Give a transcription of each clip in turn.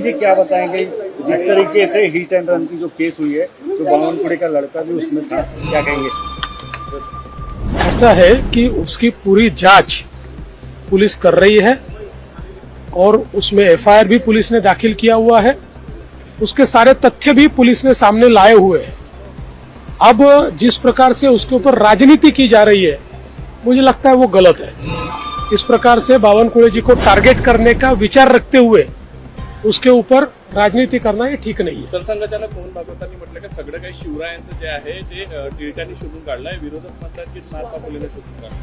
प्रवीण जी क्या बताएँगे? जिस तरीके से हिट एंड रन की जो केस हुई है, जो बावनकुड़े का लड़का भी उसमें था, क्या कहेंगे? ऐसा है कि उसकी पूरी जाँच पुलिस कर रही है और उसमें एफआईआर भी पुलिस ने दाखिल किया हुआ है। उसके सारे तथ्य भी पुलिस ने सामने लाए हुए हैं। अब जिस प्रकार से उसके ऊपर राजनीति की जा रही है, मुझे लगता है वो गलत है। इस प्रकार से बावनकुळे जी को टारगेट करने का विचार रखते हुए उसके ऊपर राजनीति करना हे ठीक नाही सरसंघचालक मोहन भागवतांनी म्हटलं की सगळं काही शिवरायांचं जे आहे ते टिळकांनी शोधून काढलंय. विरोधक म्हणतात की शोधून काढलं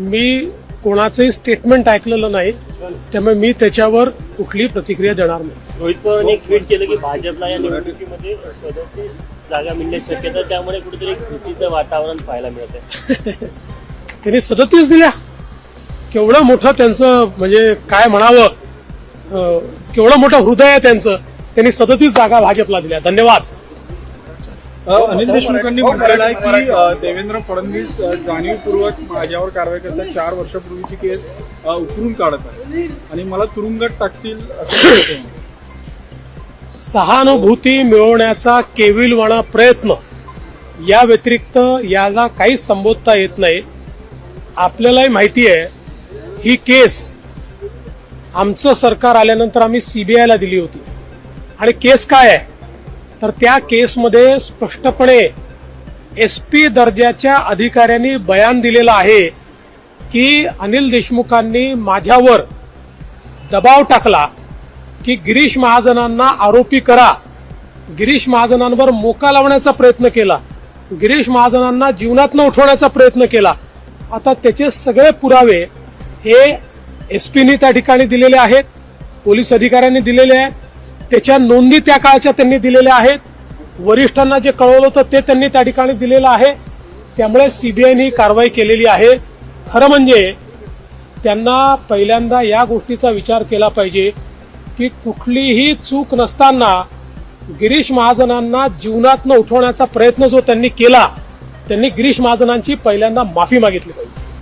मी कोणाचंही स्टेटमेंट ऐकलेलं नाही त्यामुळे मी त्याच्यावर कुठली प्रतिक्रिया देणार नाही. रोहित पवारांनी ट्विट केलं की भाजपला या निवडणुकीमध्ये सदतीस जागा मिळण्याची शक्यता आहे. त्यामुळे कुठेतरी एक भीतीचं वातावरण पाहायला मिळत आहे. त्यांनी सदतीस दिल्या. केवढं मोठं त्यांचं म्हणजे काय म्हणावं केवढं मोठं हृदय आहे त्यांचं त्यांनी सदतीस जागा भाजपला दिल्या. धन्यवाद. अनिल देशमुखांनी म्हटलेलं आहे की देवेंद्र फडणवीस जाणीवपूर्वक माझ्यावर कारवाई करतात. चार वर्षापूर्वीची केस उकरून काढत आहे आणि मला तुरुंगात टाकतील असं. सहानुभूती मिळवण्याचा केविलवाणा प्रयत्न. या व्यतिरिक्त याला काहीच संबोधता येत नाही. आपल्यालाही माहिती आहे ही केस आमचं सरकार आल्यानंतर आम्ही सीबीआयला दिली होती. आणि केस काय आहे? तर त्या केसमध्ये स्पष्टपणे एस पी दर्जाच्या अधिकाऱ्यांनी बयान दिलेलं आहे की अनिल देशमुखांनी माझ्यावर दबाव टाकला की गिरीश महाजनांना आरोपी करा. गिरीश महाजनांवर मोका लावण्याचा प्रयत्न केला. गिरीश महाजनांना जीवनातनं उठवण्याचा प्रयत्न केला. आता त्याचे सगळे पुरावे हे एस पीनी त्या ठिकाणी दिलेले आहेत पोलीस अधिकाऱ्यांनी दिलेले आहेत त्याच्या नोंदी त्या काळच्या त्यांनी दिलेल्या आहेत वरिष्ठांना जे कळवलं होतं ते त्यांनी त्या ठिकाणी दिलेलं आहे त्यामुळे सीबीआयने ही कारवाई केलेली आहे. खरं म्हणजे त्यांना पहिल्यांदा या गोष्टीचा विचार केला पाहिजे की कुठलीही चूक नसताना गिरीश महाजनांना जीवनातनं उठवण्याचा प्रयत्न जो त्यांनी केला त्यांनी गिरीश महाजनांची पहिल्यांदा माफी मागितली पाहिजे.